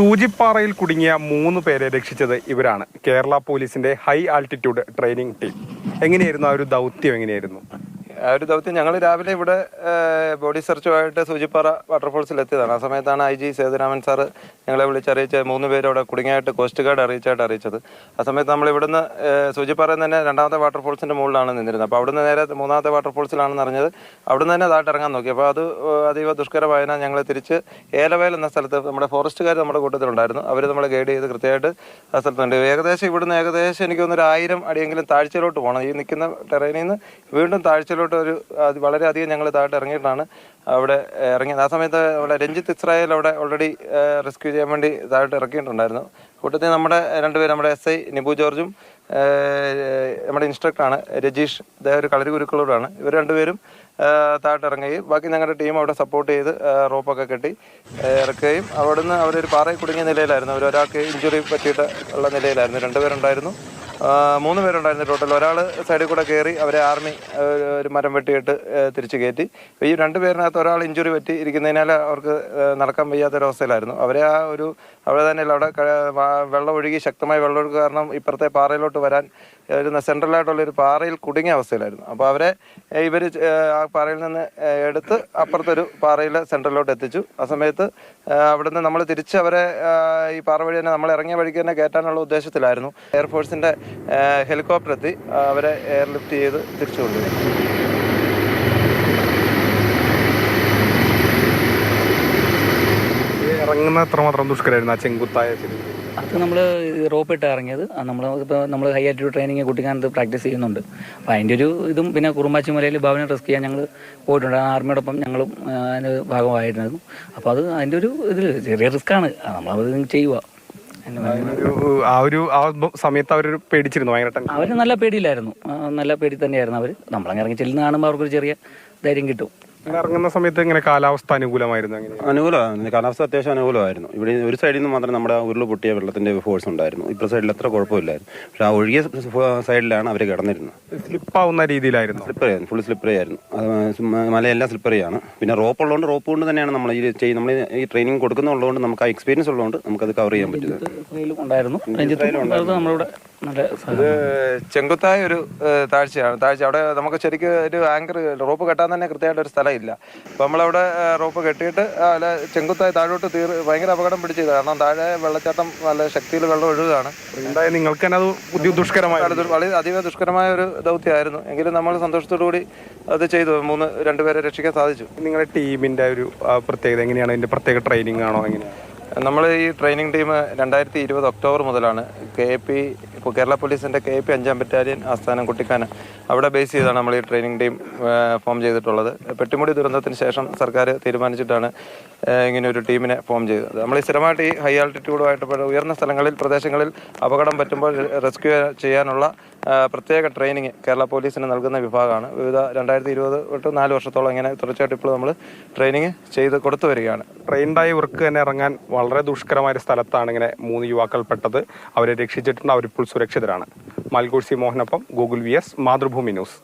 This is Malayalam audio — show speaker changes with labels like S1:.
S1: സൂചിപ്പാറയിൽ കുടുങ്ങിയ മൂന്ന് പേരെ രക്ഷിച്ചത് ഇവരാണ്. കേരള പോലീസിന്റെ ഹൈ ആൾട്ടിറ്റ്യൂഡ് ട്രെയിനിങ് ടീം. എങ്ങനെയായിരുന്നു ആ ഒരു ദൗത്യം? എങ്ങനെയായിരുന്നു?
S2: ആ ഒരു ദൗത്യം ഞങ്ങൾ രാവിലെ ഇവിടെ ബോഡി സെർച്ചുമായിട്ട് സൂചിപ്പാറ വാട്ടർഫോൾസിൽ എത്തിയതാണ്. ആ സമയത്താണ് ഐ ജി സേതുരാമൻ സാറ് ഞങ്ങളെ വിളിച്ചറിയിച്ച് മൂന്ന് പേരോടെ കുടുങ്ങിയായിട്ട് കോസ്റ്റ് ഗാർഡ് അറിയിച്ചായിട്ട് അറിയിച്ചത്. ആ സമയത്ത് നമ്മൾ ഇവിടുന്ന് സൂചിപ്പാറയിൽ തന്നെ രണ്ടാമത്തെ വാട്ടർഫോൾസിന്റെ മുകളിലാണ് നിന്നിരുന്നത്. അപ്പോൾ അവിടുന്ന് നേരെ മൂന്നാമത്തെ വാട്ടർഫോൾസിലാണെന്ന് അറിഞ്ഞത് അവിടുന്ന് തന്നെ താഴ്ത്ത് ഇറങ്ങാൻ നോക്കി. അപ്പോൾ അത് അതീവ ദുഷ്കരമായതിനാൽ ഞങ്ങൾ തിരിച്ച് ഏലവയൽ എന്ന സ്ഥലത്ത് നമ്മുടെ ഫോറസ്റ്റുകാർ നമ്മുടെ കൂട്ടത്തിലുണ്ടായിരുന്നു. അവർ നമ്മളെ ഗൈഡ് ചെയ്ത് കൃത്യമായിട്ട് ആ സ്ഥലത്തുണ്ട്. ഏകദേശം ഇവിടുന്ന് ഏകദേശം എനിക്ക് തോന്നുന്നു ആയിരം അടിയെങ്കിലും താഴ്ചയിലോട്ട് പോകണം. ഈ നിൽക്കുന്ന ടെറൈനിൽ നിന്ന് വീണ്ടും താഴ്ചയിലോട്ട് ഒരു അത് വളരെയധികം ഞങ്ങൾ താഴോട്ട് ഇറങ്ങിയിട്ടാണ് അവിടെ ഇറങ്ങിയത്. ആ സമയത്ത് അവിടെ രഞ്ജിത്ത് ഇസ്രായേൽ അവിടെ ഓൾറെഡി റെസ്ക്യൂ ചെയ്യാൻ വേണ്ടി താഴോട്ട് ഇറക്കിയിട്ടുണ്ടായിരുന്നു. കൂട്ടത്തിൽ നമ്മുടെ രണ്ടുപേരും നമ്മുടെ എസ് ഐ നിബു ജോർജും നമ്മുടെ ഇൻസ്ട്രക്ടറാണ് രജീഷ് അദ്ദേഹം ഒരു കളരി ഗുരുക്കളോടാണ്. ഇവർ രണ്ടുപേരും താഴോട്ട് ഇറങ്ങുകയും ബാക്കി ഞങ്ങളുടെ ടീം അവിടെ സപ്പോർട്ട് ചെയ്ത് റോപ്പൊക്കെ കെട്ടി ഇറക്കുകയും അവിടുന്ന് അവരൊരു പാറയിൽ കുടുങ്ങിയ നിലയിലായിരുന്നു. അവർ ഒരാൾക്ക് ഇഞ്ചുറി പറ്റിയിട്ട് ഉള്ള നിലയിലായിരുന്നു. രണ്ടുപേരുണ്ടായിരുന്നു. മൂന്ന് പേരുണ്ടായിരുന്നു ടോട്ടൽ ഒരാൾ സൈഡിൽ കൂടെ കയറി അവരെ ആർമി ഒരു മരം വെട്ടിയിട്ട് തിരിച്ചു കയറ്റി ഈ രണ്ട് പേരിനകത്ത് ഒരാൾ ഇഞ്ചുറി പറ്റി ഇരിക്കുന്നതിനാൽ അവർക്ക് നടക്കാൻ വയ്യാത്തൊരവസ്ഥയിലായിരുന്നു. അവരെ ആ ഒരു അവിടെ തന്നെ അവിടെ വെള്ളം ഒഴുകി ശക്തമായ ഒഴുകി കാരണം ഇപ്പുറത്തെ പാറയിലോട്ട് വരാൻ ഒരു സെൻട്രലായിട്ടുള്ള ഒരു പാറയിൽ കുടുങ്ങിയ അവസ്ഥയിലായിരുന്നു. അപ്പോൾ അവരെ ഇവർ ആ പാറയിൽ നിന്ന് എടുത്ത് അപ്പുറത്തൊരു പാറയിൽ സെൻട്രലിലോട്ട് എത്തിച്ചു. ആ സമയത്ത് അവിടുന്ന് നമ്മൾ തിരിച്ച് അവരെ ഈ പാറ വഴി തന്നെ നമ്മൾ ഇറങ്ങിയ വഴിക്ക് തന്നെ കയറ്റാനുള്ള ഉദ്ദേശത്തിലായിരുന്നു. എയർഫോഴ്സിന്റെ ഹെലികോപ്റ്റർ എത്തി അവരെ എയർലിഫ്റ്റ് ചെയ്ത് തിരിച്ചു കൊണ്ടുപോയി
S1: ഇറങ്ങുന്ന ദുഷ്കരമായിരുന്നു ആ ചെങ്കുത്തായ
S3: അത് നമ്മൾ റോപ്പ് ഇട്ട് ഇറങ്ങിയത്. നമ്മൾ ഇപ്പോൾ നമ്മൾ ഹൈ ആറ്റിറ്റ്യൂഡ് ട്രെയിനിങ് കുട്ടിക്കാനത്ത് പ്രാക്ടീസ് ചെയ്യുന്നുണ്ട്. അപ്പോൾ അതിന്റെ ഒരു ഇതും പിന്നെ കുറുമ്പാച്ചി മലയിൽ ഭവനെ റിസ്ക് ചെയ്യാൻ ഞങ്ങൾ പോയിട്ടുണ്ട്. ആ ആർമിയോടൊപ്പം ഞങ്ങളും അതിന്റെ ഭാഗമായിരുന്നു. അപ്പോൾ അത് അതിന്റെ ഒരു ഇതിൽ ചെറിയ റിസ്ക്കാണ് നമ്മളത് ചെയ്യുക.
S1: ആ ഒരു ആ സമയത്ത് അവർ പേടിച്ചിരുന്നു ഭയങ്കര
S3: അവർ നല്ല പേടിയിലായിരുന്നു. നല്ല പേടി തന്നെയായിരുന്നു അവർ നമ്മളങ്ങനെ ഇറങ്ങി ചെല്ലുന്ന കാണുമ്പോൾ അവർക്കൊരു ചെറിയ ധൈര്യം കിട്ടും.
S1: ഇറങ്ങുന്ന സമയത്ത് എങ്ങനെ കാലാവസ്ഥ അനുകൂലമായിരുന്നു അങ്ങനെ?
S4: അനുകൂലമാണ് കാലാവസ്ഥ അത്യാവശ്യം അനുകൂലമായിരുന്നു. ഇവിടെ ഒരു സൈഡിൽ നിന്ന് മാത്രം നമ്മുടെ ഉരുൾ പൊട്ടിയ വെള്ളത്തിന്റെ ഫോഴ്സ് ഉണ്ടായിരുന്നു. ഇപ്പുറ സൈഡിൽ അത്ര കുഴപ്പമില്ലായിരുന്നു. പക്ഷെ ആ ഒഴുകിയ സൈഡിലാണ് അവർ കിടന്നിരുന്നത്.
S1: സ്ലിപ്പാവുന്ന രീതിയിലായിരുന്നു.
S4: സ്ലിപ്പറി ആയിരുന്നു. ഫുൾ സ്ലിപ്പറി ആയിരുന്നു. മലയെല്ലാം സ്ലിപ്പറിയാണ് പിന്നെ റോപ്പ് ഉള്ളതുകൊണ്ട് റോപ്പ് കൊണ്ട് തന്നെയാണ് നമ്മൾ ഈ ചെയ്ത് നമ്മൾ ഈ ട്രെയിനിങ് കൊടുക്കുന്നുള്ളതുകൊണ്ട് നമുക്ക് ആ എക്സ്പീരിയൻസ് ഉള്ളതുകൊണ്ട് നമുക്ക് അത് കവർ ചെയ്യാൻ പറ്റുന്നത്.
S3: ഉണ്ടായിരുന്നു. നമ്മളിവിടെ
S2: ഇത് ചെങ്കുത്തായ ഒരു താഴ്ചയാണ്. താഴ്ച അവിടെ നമുക്ക് ശരിക്കും ഒരു ആങ്കർ റോപ്പ് കെട്ടാൻ തന്നെ കൃത്യമായിട്ട് ഒരു സ്ഥലമില്ല അപ്പോൾ നമ്മളവിടെ റോപ്പ് കെട്ടിയിട്ട് അല്ല ചെങ്കുത്തായ താഴോട്ട് തീർ ഭയങ്കര അപകടം പിടിച്ചത് കാരണം താഴെ വെള്ളച്ചാട്ടം നല്ല ശക്തിയിൽ വെള്ളം ഒഴുകുകയാണ്.
S1: എന്തായാലും നിങ്ങൾക്ക് തന്നെ അത് ബുദ്ധി ദുഷ്കരമായ.
S2: വളരെ അതീവ ദുഷ്കരമായ ഒരു ദൗത്യമായിരുന്നു. എങ്കിലും നമ്മൾ സന്തോഷത്തോടു കൂടി അത് ചെയ്തു. മൂന്ന് രണ്ടുപേരെ രക്ഷിക്കാൻ സാധിച്ചു.
S1: നിങ്ങളുടെ ടീമിന്റെ ഒരു പ്രത്യേകത എങ്ങനെയാണ്? അതിന്റെ പ്രത്യേക ട്രെയിനിങ് ആണോ? എങ്ങനെയാണ്?
S2: നമ്മൾ ഈ ട്രെയിനിങ് ടീം രണ്ടായിരത്തി ഇരുപത് ഒക്ടോബർ മുതലാണ് കെ പി ഇപ്പോൾ കേരള പോലീസിന്റെ കെ പി അഞ്ചാം ബറ്റാലിയൻ ആസ്ഥാനം കുട്ടിക്കാനം. അവിടെ ബേസ് ചെയ്താണ് നമ്മൾ ഈ ട്രെയിനിങ് ടീം ഫോം ചെയ്തിട്ടുള്ളത്. പെട്ടിമുടി ദുരന്തത്തിന് ശേഷം സർക്കാർ തീരുമാനിച്ചിട്ടാണ് ഇങ്ങനെ ഒരു ടീമിനെ ഫോം ചെയ്തത്. നമ്മൾ ഈ സ്ഥിരമായിട്ട് ഈ ഹൈ ആൾട്ടിറ്റ്യൂഡുമായിട്ട് ഉയർന്ന സ്ഥലങ്ങളിൽ പ്രദേശങ്ങളിൽ അപകടം പറ്റുമ്പോൾ റെസ്ക്യൂ ചെയ്യാനുള്ള പ്രത്യേക ട്രെയിനിങ് കേരള പോലീസിന് നൽകുന്ന വിഭാഗമാണ്. വിവിധ രണ്ടായിരത്തി ഇരുപത് തൊട്ട് നാല് വർഷത്തോളം ഇങ്ങനെ തുടർച്ചയായിട്ട് ഇപ്പോൾ നമ്മൾ ട്രെയിനിങ് ചെയ്ത് കൊടുത്തു വരികയാണ്.
S1: ട്രെയിൻഡായി ഇവർക്ക് തന്നെ ഇറങ്ങാൻ വളരെ ദുഷ്കരമായ ഒരു സ്ഥലത്താണ് ഇങ്ങനെ മൂന്ന് യുവാക്കൾ പെട്ടത്. അവരെ രക്ഷിച്ചിട്ടുണ്ട്. അവരിപ്പോൾ സുരക്ഷിതരാണ്. മാൽഗോഴ്സി മോഹനൊപ്പം Google V S Mathrubhumi news.